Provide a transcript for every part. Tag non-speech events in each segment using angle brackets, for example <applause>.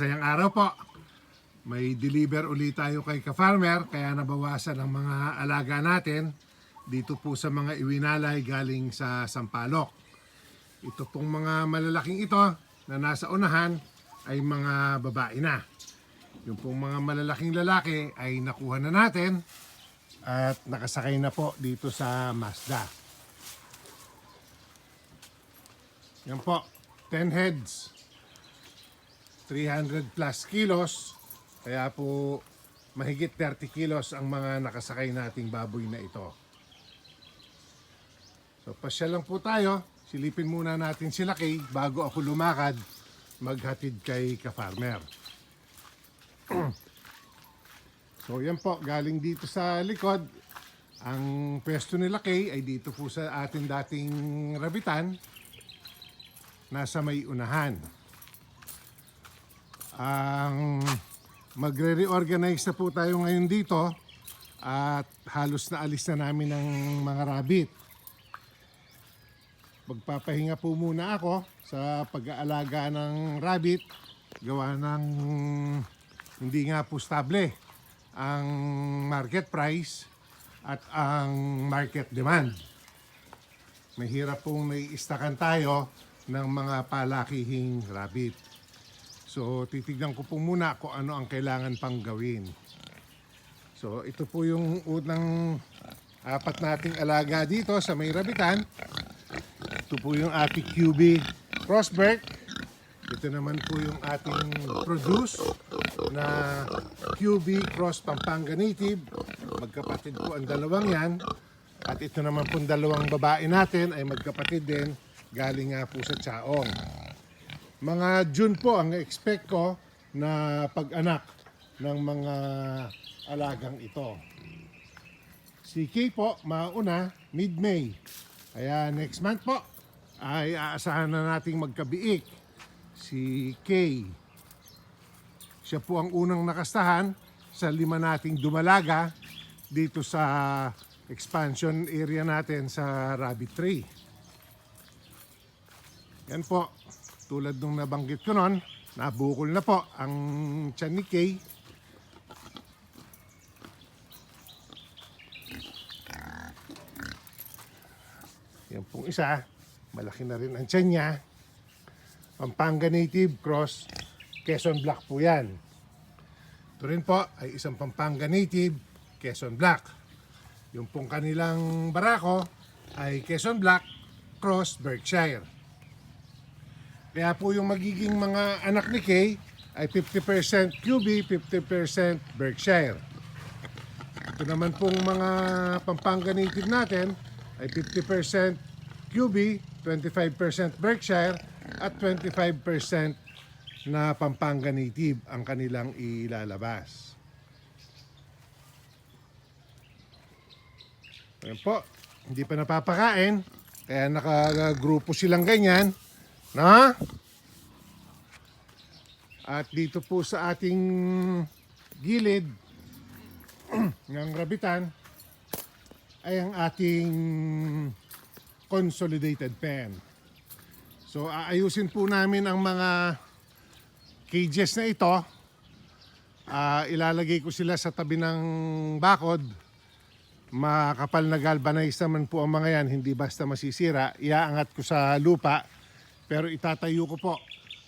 Masayang araw po. May deliver ulit tayo kay ka-farmer kaya nabawasan ang mga alaga natin dito po sa mga iwinalay galing sa Sampaloc. Ito pong mga malalaking ito na nasa unahan ay mga babae na. Yung pong mga malalaking lalaki ay nakuha na natin at nakasakay na po dito sa Mazda. Yan po, 10 heads. 300 plus kilos. Kaya po mahigit 30 kilos ang mga nakasakay nating baboy na ito. So pasya lang po tayo. Silipin muna natin sila kay bago ako lumakad maghatid kay ka-farmer. <clears throat> so yan po, galing dito sa likod. Ang pwesto nila kay ay dito po sa ating dating rabitan. Nasa may unahan ang magre-reorganize na po tayo ngayon dito at halos na alis na namin ng mga rabbit. Magpapahinga po muna ako sa pag-aalaga ng rabbit gawa ng hindi nga po stable ang market price at ang market demand. Mahirap pong naiistakan tayo ng mga palakihing rabbit. So, titignan ko po muna kung ano ang kailangan pang gawin. So, ito po yung unang apat nating alaga dito sa may rabitan. Ito po yung ating QB Crossberg. Ito naman po yung ating produce na QB Cross Pampanga Native. Magkapatid po ang dalawang yan. At ito naman po dalawang babae natin ay magkapatid din. Galing nga po sa Chaong. Mga June po ang expect ko na pag-anak ng mga alagang ito. Si Kay po, mauna, mid-May. Kaya next month po, ay aasahan na nating magkabiik. Si Kay. Siya po ang unang nakastahan sa lima nating dumalaga dito sa expansion area natin sa Rabbit Tree. Yan po, tulad nung nabanggit ko noon, nabukol na po ang tiyan ni Kay. Yan pong isa, malaki na rin ang tiyan niya. Pampanga Native Cross, Quezon Black po yan. Ito rin po ay isang Pampanga Native, Quezon Black. Yung pong kanilang barako ay Quezon Black, Cross Berkshire. Kaya po yung magiging mga anak ni Kay ay 50% QB, 50% Berkshire. Ito naman pong mga Pampanga native natin ay 50% QB, 25% Berkshire at 25% na Pampanga native ang kanilang ilalabas. Ayan po, hindi pa napapakain, kaya nakagrupo silang ganyan. Na? At dito po sa ating gilid <clears throat> ng rabitan ay ang ating consolidated pen. So aayusin po namin ang mga cages na ito. Ah, ilalagay ko sila sa tabi ng bakod. Makapal na galvanized naman po ang mga yan, hindi basta masisira. Iaangat ko sa lupa pero itatayo ko po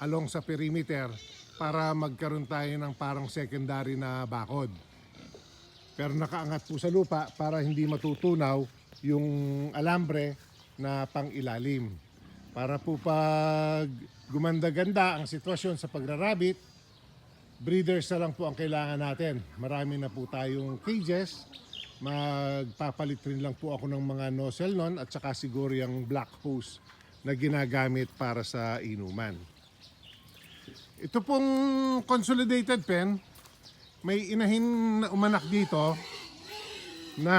along sa perimeter para magkaroon tayo ng parang secondary na bakod. Pero nakaangat po sa lupa para hindi matutunaw yung alambre na pang ilalim. Para po pag gumanda-ganda ang sitwasyon sa pagrarabit, breeders na lang po ang kailangan natin. Marami na po tayong cages. Magpapalit rin lang po ako ng mga nozzle nun at saka siguro yung black hose na ginagamit para sa inuman. Ito pong consolidated pen, may inahin na umanak dito na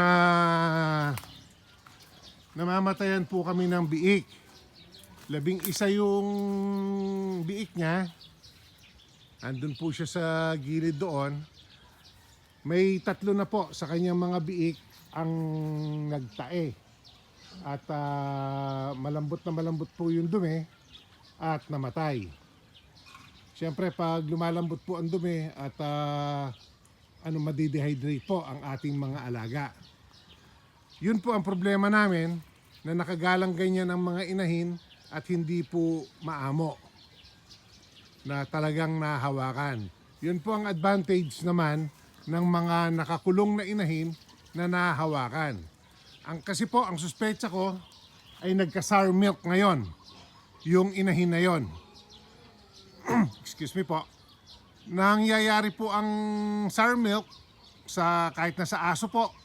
namamatayan po kami ng biik. Labing isa yung biik niya. Andun po siya sa gilid doon. May tatlo na po sa kanyang mga biik ang nagtae. At ah, malambot na malambot po yung dumi at namatay. Siyempre, pag lumalambot po ang dumi at ah, ano, madidehydrate po ang ating mga alaga. Yun po ang problema namin na nakagalang ganyan ang mga inahin at hindi po maamo na talagang nahawakan. Yun po ang advantage naman ng mga nakakulong na inahin na nahawakan. Ang kasi po, ang suspecha ko ay nagka-sour milk ngayon. Yung inahin na yon. <clears throat> Excuse me po. Nangyayari po ang sour milk sa kahit na sa aso po,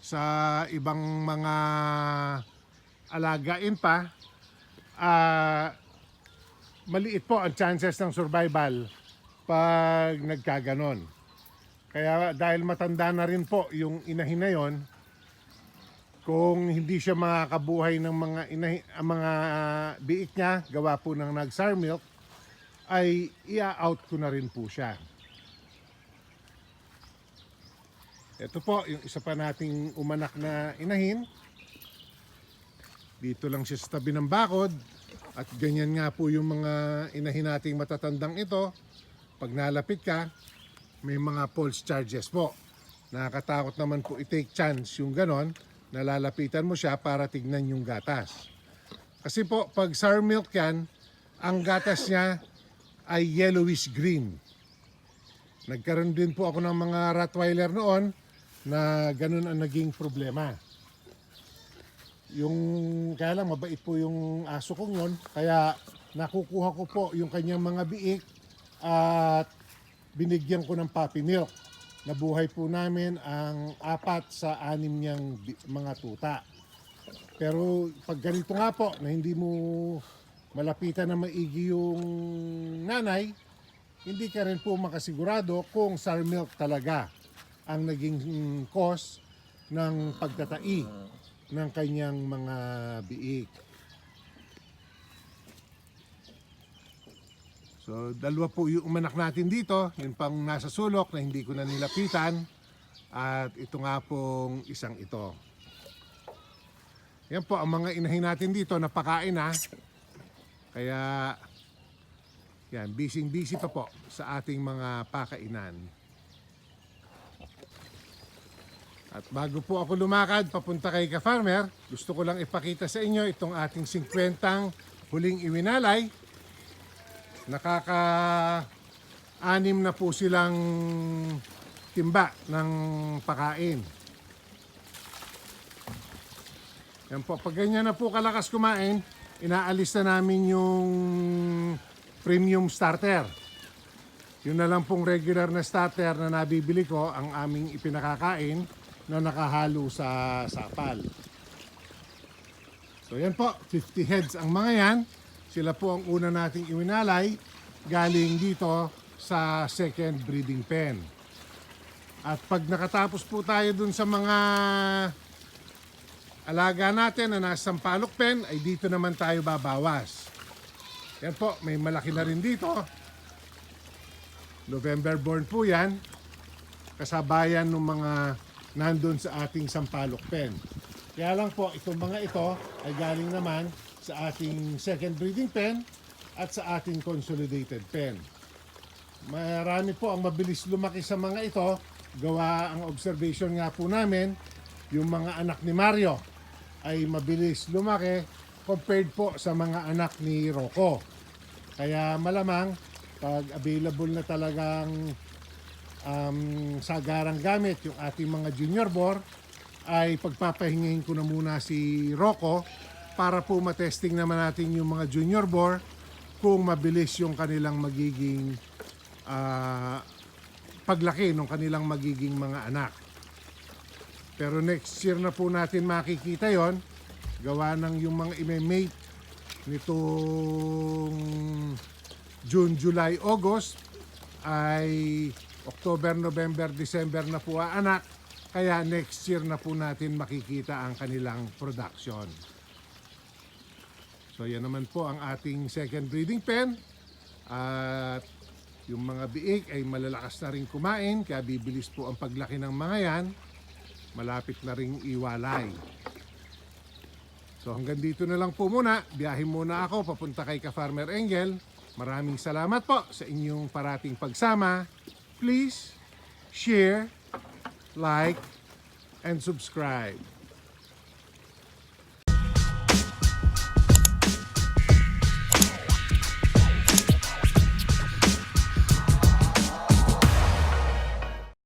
sa ibang mga alagain pa, ah maliit po ang chances ng survival pag nagkaganon. Kaya dahil matanda na rin po yung inahin na yon, kung hindi siya makakabuhay ng mga inahi, ang mga biik niya, gawa po ng nag-sour milk, ay ia-out ko na rin po siya. Ito po, yung isa pa nating umanak na inahin. Dito lang siya sa tabi ng bakod. At ganyan nga po yung mga inahin nating matatandang ito. Pag nalapit ka, may mga pulse charges po. Nakakatakot naman po i-take chance yung ganon. Nalalapitan mo siya para tignan yung gatas. Kasi po, pag sour milk yan, ang gatas niya ay yellowish green. Nagkaroon din po ako ng mga Rottweiler noon na ganun ang naging problema. Yung kaya lang mabait po yung aso kong yon kaya nakukuha ko po yung kanyang mga biik at binigyan ko ng puppy milk. Nabuhay po namin ang apat sa anim niyang mga tuta. Pero pag ganito nga po na hindi mo malapitan na maigi yung nanay, hindi ka rin po makasigurado kung sour milk talaga ang naging cause ng pagtatai ng kanyang mga biik. So, dalawa po yung umanak natin dito, yung pang nasa sulok na hindi ko na nilapitan at ito nga pong isang ito. Yan po ang mga inahin natin dito, napakain na. Kaya, yan, busy-busy pa po sa ating mga pakainan. At bago po ako lumakad papunta kay ka-farmer, gusto ko lang ipakita sa inyo itong ating 50 huling iwinalay. Nakaka anim na po silang timba ng pakain. Yan po, pag ganyan na po kalakas kumain, inaalis na namin yung premium starter. Yun na lang pong regular na starter na nabibili ko ang aming ipinakakain na nakahalo sa sapal. So yan po, 50 heads ang mga yan. Sila po ang una nating iwinalay galing dito sa second breeding pen. At pag nakatapos po tayo dun sa mga alaga natin na nasa Sampaloc pen, ay dito naman tayo babawas. Yan po, may malaki na rin dito. November born po yan. Kasabayan ng mga nandun sa ating Sampaloc pen. Kaya lang po, itong mga ito ay galing naman sa ating second breeding pen at sa ating consolidated pen. Marami po ang mabilis lumaki sa mga ito. Gawa ang observation nga po namin, yung mga anak ni Mario ay mabilis lumaki compared po sa mga anak ni Rocco. Kaya malamang pag available na talagang um, sagarang gamit yung ating mga junior bore ay pagpapahingahin ko na muna si Rocco para po matesting naman natin yung mga junior bore kung mabilis yung kanilang magiging ah, paglaki ng kanilang magiging mga anak. Pero next year na po natin makikita yon gawa ng yung mga imemate nitong June, July, August ay October, November, December na po ang anak. Kaya next year na po natin makikita ang kanilang production. So yan naman po ang ating second breeding pen. At yung mga biik ay malalakas na rin kumain kaya bibilis po ang paglaki ng mga yan. Malapit na ring iwalay. So hanggang dito na lang po muna. Biyahe muna ako papunta kay ka Farmer Engel Maraming salamat po sa inyong parating pagsama. Please share, like, and subscribe.